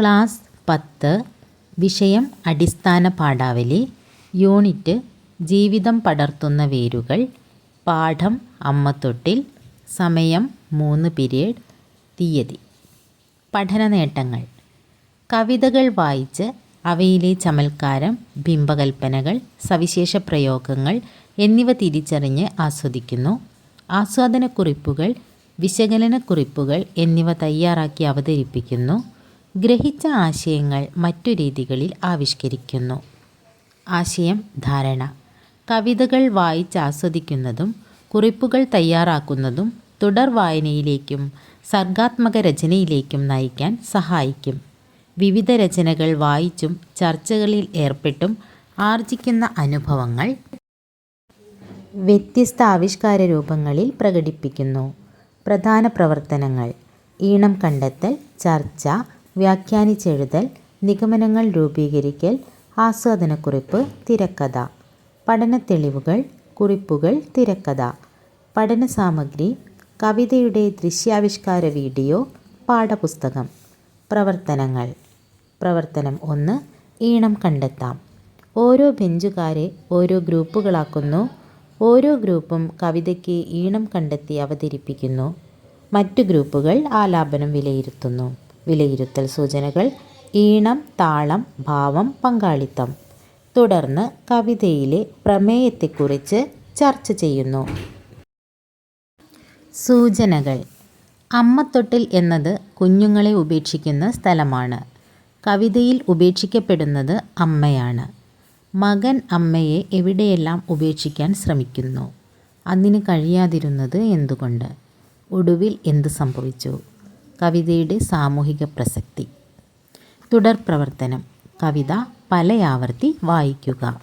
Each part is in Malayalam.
ക്ലാസ് പത്ത് വിഷയം അടിസ്ഥാന പാഠാവലി യൂണിറ്റ് ജീവിതം പടർത്തുന്ന വേരുകൾ പാഠം അമ്മത്തൊട്ടിൽ സമയം മൂന്ന് പീരീഡ് തീയതി. പഠന നേട്ടങ്ങൾ. കവിതകൾ വായിച്ച് അവയിലെ ചമൽക്കാരം ബിംബകൽപ്പനകൾ സവിശേഷ പ്രയോഗങ്ങൾ എന്നിവ തിരിച്ചറിഞ്ഞ് ആസ്വദിക്കുന്നു. ആസ്വാദനക്കുറിപ്പുകൾ വിശകലനക്കുറിപ്പുകൾ എന്നിവ തയ്യാറാക്കി അവതരിപ്പിക്കുന്നു. ഗ്രഹിച്ച ആശയങ്ങൾ മറ്റു രീതികളിൽ ആവിഷ്കരിക്കുന്നു. ആശയം ധാരണ. കവിതകൾ വായിച്ച് ആസ്വദിക്കുന്നതും കുറിപ്പുകൾ തയ്യാറാക്കുന്നതും തുടർ വായനയിലേക്കും സർഗാത്മക രചനയിലേക്കും നയിക്കാൻ സഹായിക്കും. വിവിധ രചനകൾ വായിച്ചും ചർച്ചകളിൽ ഏർപ്പെട്ടും ആർജിക്കുന്ന അനുഭവങ്ങൾ വ്യത്യസ്ത ആവിഷ്കാര രൂപങ്ങളിൽ പ്രകടിപ്പിക്കുന്നു. പ്രധാന പ്രവർത്തനങ്ങൾ. ഈണം കണ്ടെത്തൽ ചർച്ച വ്യാഖ്യാനിച്ചെഴുതൽ നിഗമനങ്ങൾ രൂപീകരിക്കൽ ആസ്വാദനക്കുറിപ്പ് തിരക്കഥ. പഠന തെളിവുകൾ കുറിപ്പുകൾ തിരക്കഥ. പഠന സാമഗ്രി കവിതയുടെ ദൃശ്യാവിഷ്കാര വീഡിയോ പാഠപുസ്തകം. പ്രവർത്തനങ്ങൾ. പ്രവർത്തനം ഒന്ന് ഈണം കണ്ടെത്താം. ഓരോ ബെഞ്ചുകാരെ ഓരോ ഗ്രൂപ്പുകളാക്കുന്നു. ഓരോ ഗ്രൂപ്പും കവിതയ്ക്ക് ഈണം കണ്ടെത്തി അവതരിപ്പിക്കുന്നു. മറ്റു ഗ്രൂപ്പുകൾ ആലാപനം വിലയിരുത്തുന്നു. വിലയിരുത്തൽ സൂചനകൾ ഈണം താളം ഭാവം പങ്കാളിത്തം. തുടർന്ന് കവിതയിലെ പ്രമേയത്തെക്കുറിച്ച് ചർച്ച ചെയ്യുന്നു. സൂചനകൾ. അമ്മത്തൊട്ടിൽ എന്നത് കുഞ്ഞുങ്ങളെ ഉപേക്ഷിക്കുന്ന സ്ഥലമാണ്. കവിതയിൽ ഉപേക്ഷിക്കപ്പെടുന്നത് അമ്മയാണ്. മകൻ അമ്മയെ എവിടെയെല്ലാം ഉപേക്ഷിക്കാൻ ശ്രമിക്കുന്നു? അതിന് കഴിയാതിരുന്നത് എന്തുകൊണ്ട്? ഒടുവിൽ എന്ത് സംഭവിച്ചു? കവിതയുടെ സാമൂഹിക പ്രസക്തി. തുടർ പ്രവർത്തനം. കവിത പലയാവർത്തി വായിക്കുക.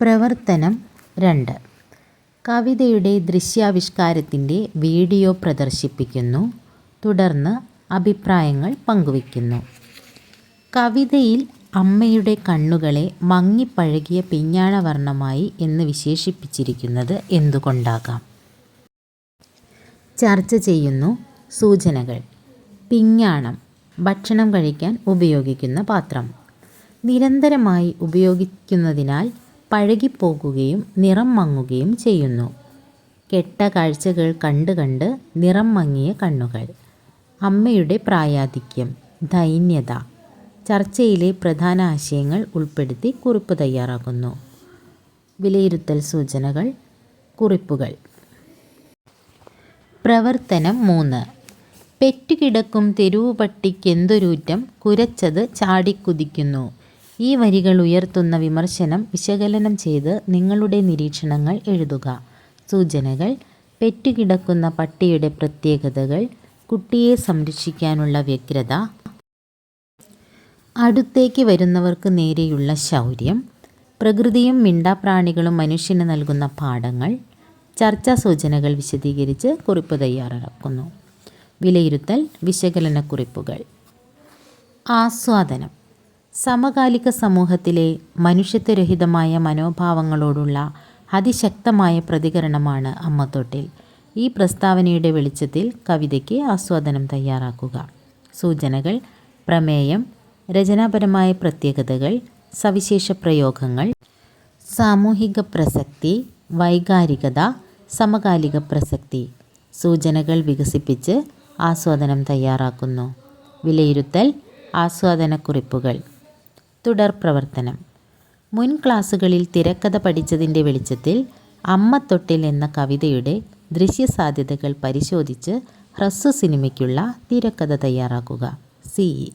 പ്രവർത്തനം രണ്ട്. കവിതയുടെ ദൃശ്യാവിഷ്കാരത്തിന്റെ വീഡിയോ പ്രദർശിപ്പിക്കുന്നു. തുടർന്ന് അഭിപ്രായങ്ങൾ പങ്കുവയ്ക്കുന്നു. കവിതയിൽ അമ്മയുടെ കണ്ണുകളെ മങ്ങിപ്പഴകിയ പിഞ്ഞാണവർണമായി എന്ന് വിശേഷിപ്പിച്ചിരിക്കുന്നത് എന്തുകൊണ്ടാകാം? ചർച്ച ചെയ്യുന്നു. സൂചനകൾ. പിഞ്ഞാണം ഭക്ഷണം കഴിക്കാൻ ഉപയോഗിക്കുന്ന പാത്രം. നിരന്തരമായി ഉപയോഗിക്കുന്നതിനാൽ പഴകിപ്പോകുകയും നിറം മങ്ങുകയും ചെയ്യുന്നു. കെട്ട കാഴ്ചകൾ കണ്ട് കണ്ട് നിറം മങ്ങിയ കണ്ണുകൾ. അമ്മയുടെ പ്രായാധിക്യം ദൈന്യത. ചർച്ചയിലെ പ്രധാന ആശയങ്ങൾ ഉൾപ്പെടുത്തി കുറിപ്പ് തയ്യാറാക്കുന്നു. വിലയിരുത്തൽ സൂചനകൾ കുറിപ്പുകൾ. പ്രവർത്തനം മൂന്ന്. പെറ്റുകിടക്കും തെരുവുപട്ടിക്കെന്തൊരൂറ്റം കുരച്ചത് ചാടിക്കുതിക്കുന്നു. ഈ വരികൾ ഉയർത്തുന്ന വിമർശനം വിശകലനം ചെയ്ത് നിങ്ങളുടെ നിരീക്ഷണങ്ങൾ എഴുതുക. സൂചനകൾ പെറ്റുകിടക്കുന്ന പട്ടിയുടെ പ്രത്യേകതകൾ കുട്ടിയെ സംരക്ഷിക്കാനുള്ള വ്യഗ്രത അടുത്തേക്ക് വരുന്നവർക്ക് നേരെയുള്ള ശൗര്യം പ്രകൃതിയും മിണ്ടാപ്രാണികളും മനുഷ്യന് നൽകുന്ന പാഠങ്ങൾ ചർച്ചാ സൂചനകൾ വിശദീകരിച്ച് കുറിപ്പ് തയ്യാറാക്കുന്നു. വിലയിരുത്തൽ വിശകലനക്കുറിപ്പുകൾ. ആസ്വാദനം. സമകാലിക സമൂഹത്തിലെ മനുഷ്യത്വരഹിതമായ മനോഭാവങ്ങളോടുള്ള അതിശക്തമായ പ്രതികരണമാണ് അമ്മത്തൊട്ടിൽ. ഈ പ്രസ്താവനയുടെ വെളിച്ചത്തിൽ കവിതയ്ക്ക് ആസ്വാദനം തയ്യാറാക്കുക. സൂചനകൾ പ്രമേയം രചനാപരമായ പ്രത്യേകതകൾ സവിശേഷ പ്രയോഗങ്ങൾ സാമൂഹിക പ്രസക്തി വൈകാരികത സമകാലിക പ്രസക്തി. സൂചനകൾ വികസിപ്പിച്ച് ആസ്വാദനം തയ്യാറാക്കുന്നു. വിലയിരുത്തൽ ആസ്വാദനക്കുറിപ്പുകൾ. തുടർ പ്രവർത്തനം. മുൻ ക്ലാസ്സുകളിൽ തിരക്കഥ പഠിച്ചതിന്റെ വെളിച്ചത്തിൽ അമ്മത്തൊട്ടിൽ എന്ന കവിതയുടെ ദൃശ്യസാധ്യതകൾ പരിശോധിച്ച് ഹ്രസ്വ സിനിമയ്ക്കുള്ള തിരക്കഥ തയ്യാറാക്കുക. സി.